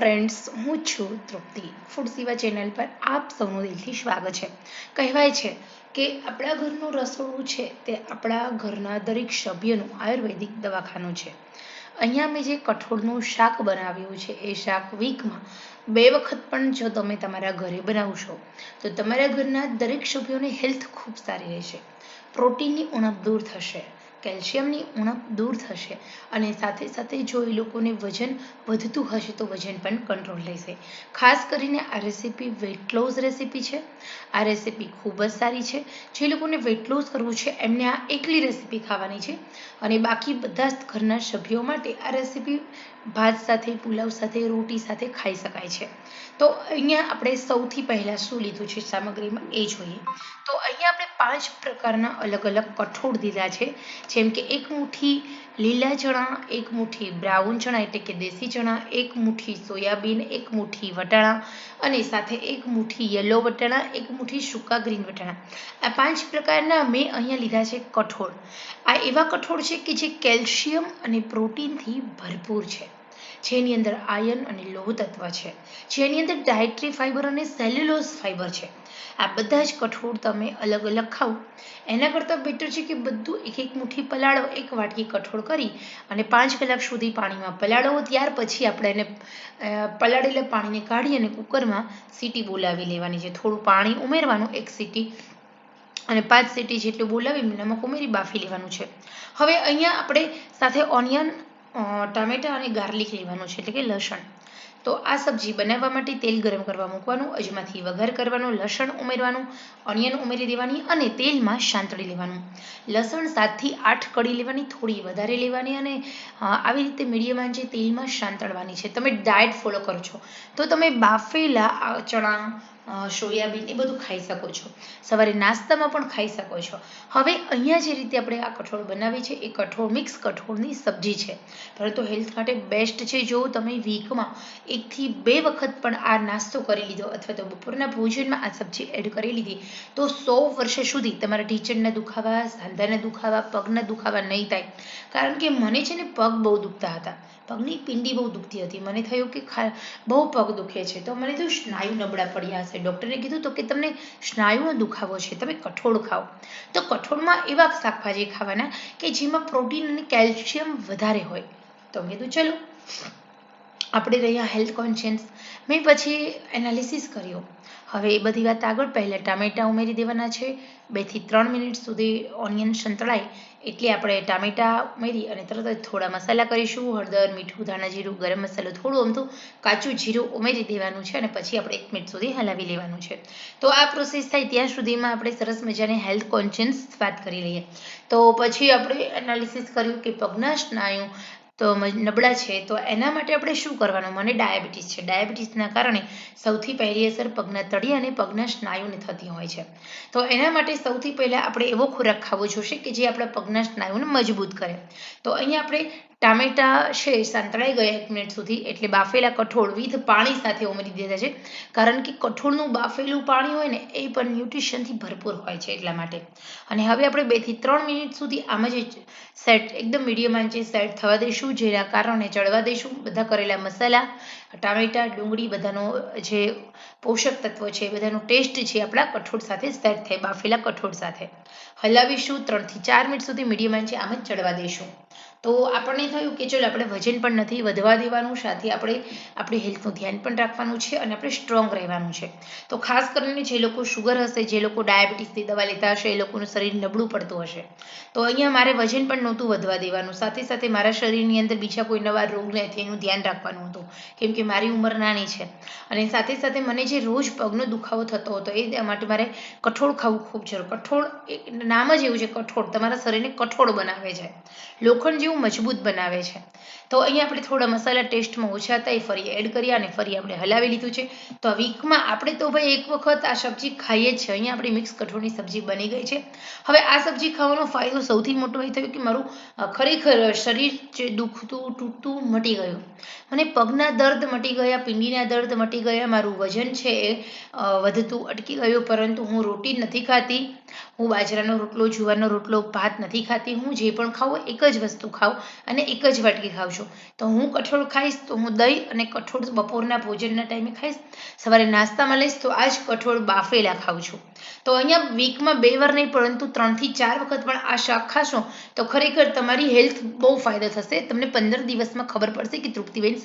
Friends હું છું તૃપ્તિ. Food સેવા ચેનલ પર આપ સૌનું દિલથી સ્વાગત છે. કહેવાય છે કે આપણા ઘરનું રસોડું છે તે આપણા ઘરના દરેક સભ્યનું આયુર્વેદિક દવાખાનું છે. અહીંયા મેં જે કઠોળનું શાક બનાવ્યું છે, એ શાક વીકમાં બે વખત પણ જો તમે તમારા ઘરે બનાવશો, તો તમારા ઘરના દરેક સભ્યોની હેલ્થ ખૂબ સારી રહેશે. પ્રોટીનની ઉણપ દૂર થશે. કેલ્શિયમની ઉણપ દૂર થશે અને સાથે સાથે જો એ લોકોને વજન વધતું હશે તો વજન પણ કંટ્રોલ રહેશે ખાસ કરીને આ રેસીપી વેટ લોસ રેસીપી છે. આ રેસીપી ખૂબ જ સારી છે. જે લોકોને વેટ લોસ કરવું છે, એમને આ એકલી રેસીપી ખાવાની છે અને બાકી બધા જ ઘરના સભ્યો માટે આ રેસીપી ભાત સાથે, પુલાવ સાથે, રોટી સાથે ખાઈ શકાય છે. તો અહીંયા આપણે સૌથી પહેલાં શું લીધું છે સામગ્રીમાં એ જોઈએ. તો અહીંયા આપણે પાંચ પ્રકારના અલગ અલગ કઠોળ દીધા છે. જેમ કે એક મુઠ્ઠી લીલા ચણા, એક મુઠ્ઠી બ્રાઉન ચણા એટલે કે દેશી ચણા, એક મુઠ્ઠી સોયાબીન, એક મુઠ્ઠી વટાણા અને સાથે એક મુઠ્ઠી યલો વટાણા, એક મુઠ્ઠી સૂકા ગ્રીન વટાણા. આ પાંચ પ્રકારના મેં અહીંયા લીધા છે કઠોળ. આ એવા કઠોળ છે કે જે કેલ્શિયમ અને પ્રોટીનથી ભરપૂર છે. જેની અંદર આયર્ન અને લોહ તત્વ છે. જેની અંદર ડાયટ્રી ફાઇબર અને સેલ્યુલોઝ ફાઇબર છે. આ બધા જ કઠોળ તમે અલગ અલગ ખાઓ. એના કરતાં બેટર છે કે બધું એક એક મુઠ્ઠી પલાળો, એક વાટકી કઠોળ કરી અને પાંચ કલાક સુધી પાણીમાં પલાળો. ત્યાર પછી આપણે એને પલાળેલા પાણીને કાઢી અને કુકરમાં સીટી બોલાવી લેવાની છે. થોડું પાણી ઉમેરવાનું, એક સીટી અને પાંચ સીટી જેટલું બોલાવી નમક ઉમેરી બાફી લેવાનું છે. હવે અહીંયા આપણે સાથે ઓનિયન ટામેટાં અને ગાર્લિક લેવાનું છે, એટલે કે લસણ. તો આ સબ્જી બનાવવા માટે તેલ ગરમ કરવા મૂકવાનું, અજમાથી વઘાર કરવાનું, લસણ ઉમેરવાનું ઓનિયન ઉમેરી દેવાની અને તેલમાં શાંતળી લેવાનું. લસણ સાતથી આઠ કડી લેવાની, થોડી વધારે લેવાની અને આવી રીતે મીડિયમ આંચે તેલમાં શાંતળવાની છે. તમે ડાયટ ફોલો કરો છો. તો તમે બાફેલા ચણા સોયાબીન એ બધું ખાઈ શકો છો. સવારે નાસ્તામાં પણ ખાઈ શકો છો. હવે અહીંયા જે રીતે આપણે આ કઠોળ બનાવી છે, એ કઠોળ, મિક્સ કઠોળની સબ્જી છે. પરંતુ હેલ્થ માટે બેસ્ટ છે જો તમે વીકમાં એકથી બે વખત પણ આ નાસ્તો કરી લીધો અથવા તો બપોરના ભોજનમાં આ સબ્જી એડ કરી લીધી, તો સો વર્ષ સુધી તમારા ટીચરના દુખાવા, સાંધાના દુખાવા, પગના દુખાવા નહીં થાય. કારણ કે મને છે ને પગ બહુ દુખતા હતા. પગની પિંડી બહુ દુખતી હતી. મને થયું કે બહુ પગ દુખે છે. તો મને તો સ્નાયુ નબળા પડ્યા હશે ડૉક્ટરે કીધું તો કે તમને સ્નાયુનો દુખાવો છે, તમે કઠોળ ખાઓ. તો કઠોળમાં એવા શાકભાજી ખાવાના કે જેમાં પ્રોટીન અને કેલ્શિયમ વધારે હોય. તો મેં કીધું ચલો, આપણે રહ્યા હેલ્થ કોન્શિયન્સ મેં પછી એનાલિસિસ કર્યો. હવે એ બધી વાત આગળ. પહેલાં ટામેટાં ઉમેરી દેવાના છે. બેથી ત્રણ મિનિટ સુધી ઓનિયન સંતળાય એટલે આપણે ટામેટાં ઉમેરી અને તરત જ થોડા મસાલા કરીશું. હળદર, મીઠું, ધાણા જીરું, ગરમ મસાલો થોડું અમથું કાચું જીરું ઉમેરી દેવાનું છે અને પછી આપણે એક મિનિટ સુધી હલાવી લેવાનું છે. તો આ પ્રોસેસ થાય ત્યાં સુધીમાં આપણે સરસ મજાની હેલ્થ કોન્શિયસ વાત કરી લઈએ. તો પછી આપણે એનાલિસિસ કર્યું કે પગના સ્નાયુ તો નબળા છે, તો એના માટે આપણે શું કરવાનું? મને ડાયાબિટીસ છે. ડાયાબિટીસના કારણે સૌથી પહેલી અસર પગના તળિયા અને પગના સ્નાયુને થતી હોય છે. તો એના માટે સૌથી પહેલાં આપણે એવો ખોરાક ખાવો જોશે કે જે આપણા પગના સ્નાયુને મજબૂત કરે. તો અહીંયા આપણે ટામેટા છે સાંતળાઈ ગયા એક મિનિટ સુધી એટલે બાફેલા કઠોળ વિથ પાણી સાથે ઉમેરી દીધા છે. કારણ કે કઠોળનું બાફેલું પાણી હોય ને એ પણ ન્યુટ્રિશનથી ભરપૂર હોય છે એટલા માટે. અને હવે આપણે બેથી ત્રણ મિનિટ સુધી આમ જ સેટ એકદમ મીડિયમ આંચે સેટ થવા દઈશું, જેના કારણે ચડવા દઈશું. બધા કરેલા મસાલા, ટામેટા, ડુંગળી, બધાનો જે પોષક તત્વો છે, બધાનો ટેસ્ટ છે આપણા કઠોળ સાથે સેટ થાય, બાફેલા કઠોળ સાથે. હલાવીશું ત્રણથી ચાર મિનિટ સુધી મીડિયમ આંચે આમ જ ચડવા દઈશું. તો આપણને થયું કે ચલો આપણે વજન પણ નથી, વધવા દેવાનું, સાથે આપણે આપણી હેલ્થનું ધ્યાન પણ રાખવાનું છે અને આપણે સ્ટ્રોંગ રહેવાનું છે. તો ખાસ કરીને જે લોકો શુગર હશે, જે લોકો ડાયાબિટીસની દવા લેતા હશે, એ લોકોનું શરીર નબળું પડતું હશે. તો અહીંયા મારે વજન પણ નહોતું વધવા દેવાનું. સાથે સાથે મારા શરીરની અંદર બીજા કોઈ નવા રોગ નથી એનું ધ્યાન રાખવાનું હતું. કેમ કે મારી ઉંમર નાની છે. અને સાથે સાથે મને જે રોજ પગનો દુખાવો થતો હતો એ માટે મારે કઠોળ ખાવું ખૂબ જરૂર. કઠોળ નામ જ એવું છે કઠોળ. તમારા શરીરને કઠોળ બનાવે છે. લોખંડ જેવું મજબૂત બનાવે છે. તો અહીંયા આપણે થોડા મસાલા ટેસ્ટમાં ઓછા હતા, એ ફરી એડ કર્યા અને ફરી આપણે હલાવી લીધું છે. તો વીકમાં આપણે તો ભાઈ એક વખત આ સબ્જી ખાઈએ જ છે અહીંયા આપણી મિક્સ કઠોળની સબ્જી બની ગઈ છે. હવે આ સબ્જી ખાવાનો ફાયદો સૌથી મોટો એ થયો કે મારું ખરેખર શરીર જે દુખતું, તૂટતું, મટી ગયું. મને પગના પગના દર્દ મટી ગયા, પિંડીના દર્દ મટી ગયા, મારું વજન છે એ વધતું, અટકી ગયું, પરંતુ હું રોટી નથી ખાતી. હું બાજરાનો રોટલો, જુવારનો રોટલો, ભાત નથી ખાતી. હું જે પણ ખાઉં એક જ વસ્તુ ખાઉં અને એક જ વાટકી ખાઉં છું. તો હું કઠોળ ખાઈશ, તો હું દહીં અને કઠોળ બપોરના ભોજનના ટાઈમે ખાઈશ. સવારે નાસ્તામાં લઈશ, તો આ જ કઠોળ બાફેલા ખાઉં છું. તો અહીંયા વીકમાં બે વાર નહીં, પરંતુ ત્રણથી ચાર વખત પણ આ શાક ખાશો, તો ખરેખર તમારી હેલ્થ બહુ ફાયદો થશે. તમને પંદર દિવસમાં ખબર પડશે કે તૃપ્તિબેન